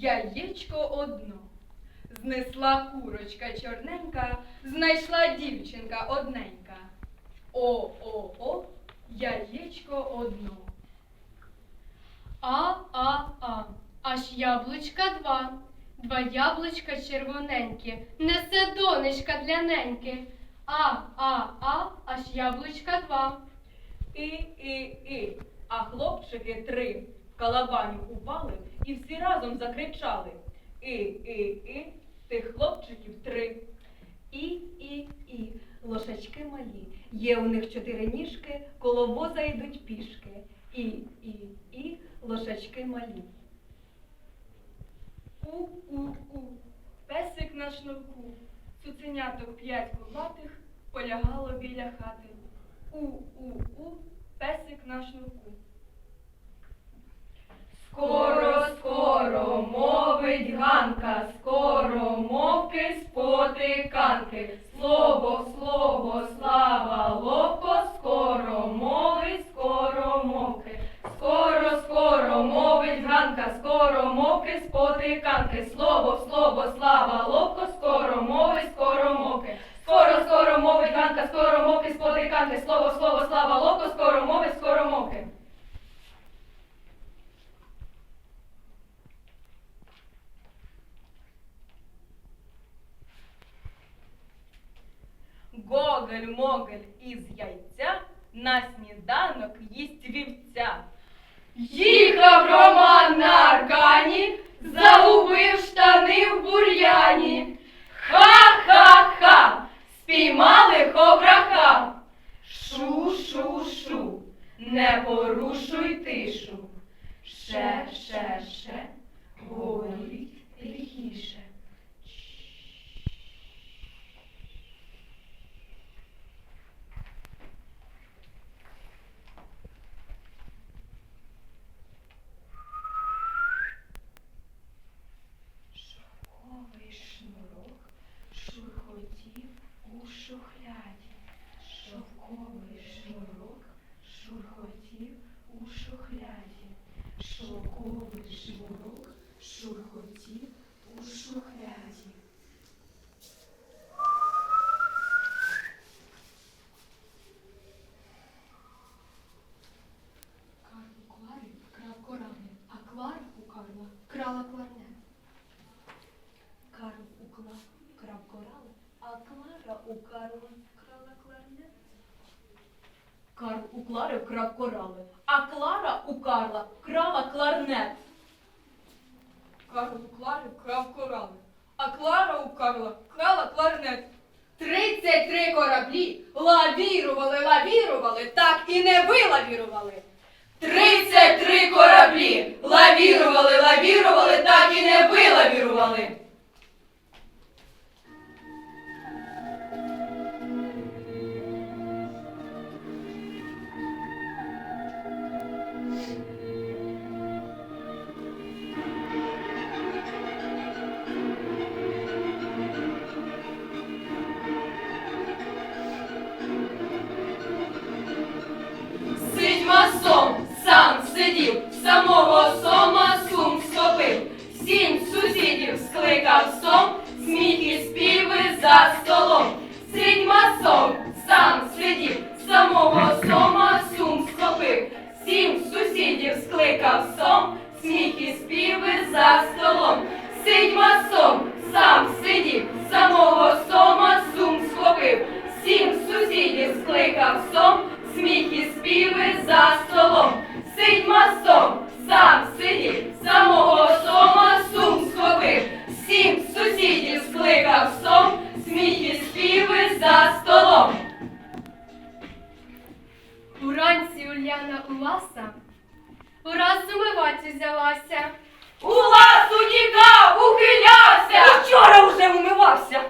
яєчко одно. Знесла курочка чорненька, знайшла дівчинка одненька. О-о-о, яєчко одно. А-а-а, аж яблучка два. Два яблучка червоненькі, несе донечка для неньки. А-а-а, аж яблучка два. І-і-і, а хлопчики три в калабаню упали і всі разом закричали. І-і-і, тих хлопчиків три. І-і-і, лошачки малі. Є у них чотири ніжки, коло воза йдуть пішки. І-і-і, лошачки малі. У-у-у, песик на шнурку, цуценяток п'ять курлатих полягало біля хати. У-у-у, песик на шнурку. Скоро, скоро, мовить Ганка, скоро мовки спотиканки. Слово, слово, слава, ловко, скоро мовить, скоро мовки. Скоро, скоро, мовить Ганка, скоро мовки спотиканки. Слово, слово, слава, ловко, скоро мовить, скоро мовки. Скоро, скоро, мовить Ганка, скоро мовки спотиканки. Слово, слово, слава, ловко, скоро мовить, скоро мовки. Гоголь-моголь із яйця на сніданок їсть вівця. Їхав Роман на аркані, загубив штани в бур'яні. Ха-ха-ха, спіймали ховраха. Шу-шу-шу, не порушуй тишу. Ше, ше, ше, говоріть тихіше. Шовковий шнурок шурхотів у шухляді. Шовковий шнурок шурхотів у шухляді. Шовковий шнурок шурхотів у шухляді. Карл у Клари крав корани, а Клар у Карла крала кларнет. Карл у Кла крав корали, а Клара у Карла крала кларнет. Карл у Клари вкрав корали, а Клара у Карла крала кларнет. Карл у Клари крав корали, а Клара у Карла крала кларнет. Тридцять три кораблі лавірували, лавірували, так і не вилавірували. Тридцять три кораблі лавірували, лавірували, столом. Сидь масом, сам сидів, самого сома сум схопив. Сім сусідів скликав сом, сміх і співи за столом. Сидь масом, сам сидів, самого сома сум схопив. Сім сусідів скликав сом, сміх і співи за столом. Уранці Уляна Уласа ураз зумивати взялася. У вас утікав, ухилявся! Вчора уже умивався.